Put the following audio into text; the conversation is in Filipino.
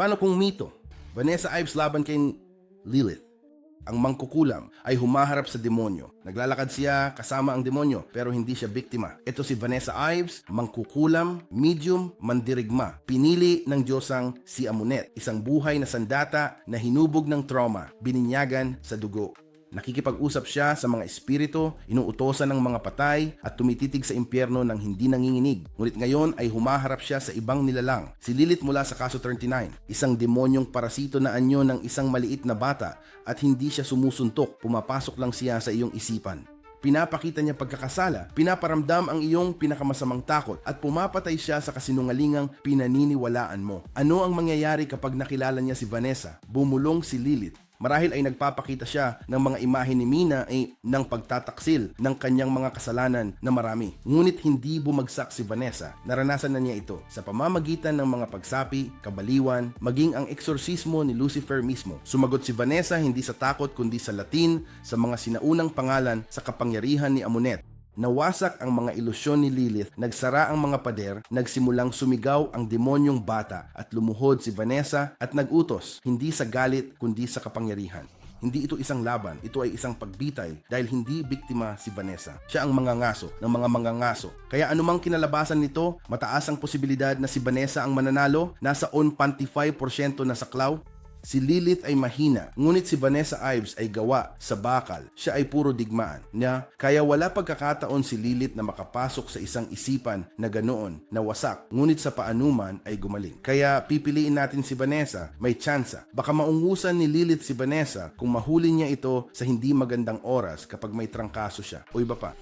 Paano kung mito? Vanessa Ives laban kay Lilith. Ang mangkukulam ay humaharap sa demonyo. Naglalakad siya kasama ang demonyo pero hindi siya biktima. Ito si Vanessa Ives, mangkukulam, medium, mandirigma. Pinili ng Diyosang si Amunet, isang buhay na sandata na hinubog ng trauma, bininyagan sa dugo. Nakikipag-usap siya sa mga espiritu, inuutosan ng mga patay at tumititig sa impyerno ng hindi nanginginig. Ngunit ngayon ay humaharap siya sa ibang nilalang. Si Lilith mula sa kaso 39, isang demonyong parasito na anyo ng isang maliit na bata at hindi siya sumusuntok, pumapasok lang siya sa iyong isipan. Pinapakita niya pagkakasala, pinaparamdam ang iyong pinakamasamang takot at pumapatay siya sa kasinungalingang pinaniniwalaan mo. Ano ang mangyayari kapag nakilala niya si Vanessa? Bumulong si Lilith Marahil ay nagpapakita siya ng mga imahe ni Mina ay ng pagtataksil ng kanyang mga kasalanan na marami. Ngunit hindi bumagsak si Vanessa. Naranasan na niya ito sa pamamagitan ng mga pagsapi, kabaliwan, maging ang eksorsismo ni Lucifer mismo. Sumagot si Vanessa hindi sa takot kundi sa Latin sa mga sinaunang pangalan sa kapangyarihan ni Amunet. Nawasak ang mga ilusyon ni Lilith, nagsara ang mga pader, nagsimulang sumigaw ang demonyong bata at lumuhod si Vanessa at nagutos, hindi sa galit kundi sa kapangyarihan. Hindi ito isang laban, ito ay isang pagbitay dahil hindi biktima si Vanessa. Siya ang mga ngaso ng mga mangangaso. Kaya anumang kinalabasan nito, mataas ang posibilidad na si Vanessa ang mananalo, nasa on 25% na saklaw, Si Lilith ay mahina, ngunit si Vanessa Ives ay gawa sa bakal. Siya ay puro digmaan niya, kaya wala pagkakataon si Lilith na makapasok sa isang isipan na ganoon, na wasak, ngunit sa paanuman ay gumaling. Kaya pipiliin natin si Vanessa, may tsansa. Baka maungusan ni Lilith si Vanessa kung mahuli niya ito sa hindi magandang oras kapag may trangkaso siya o iba pa.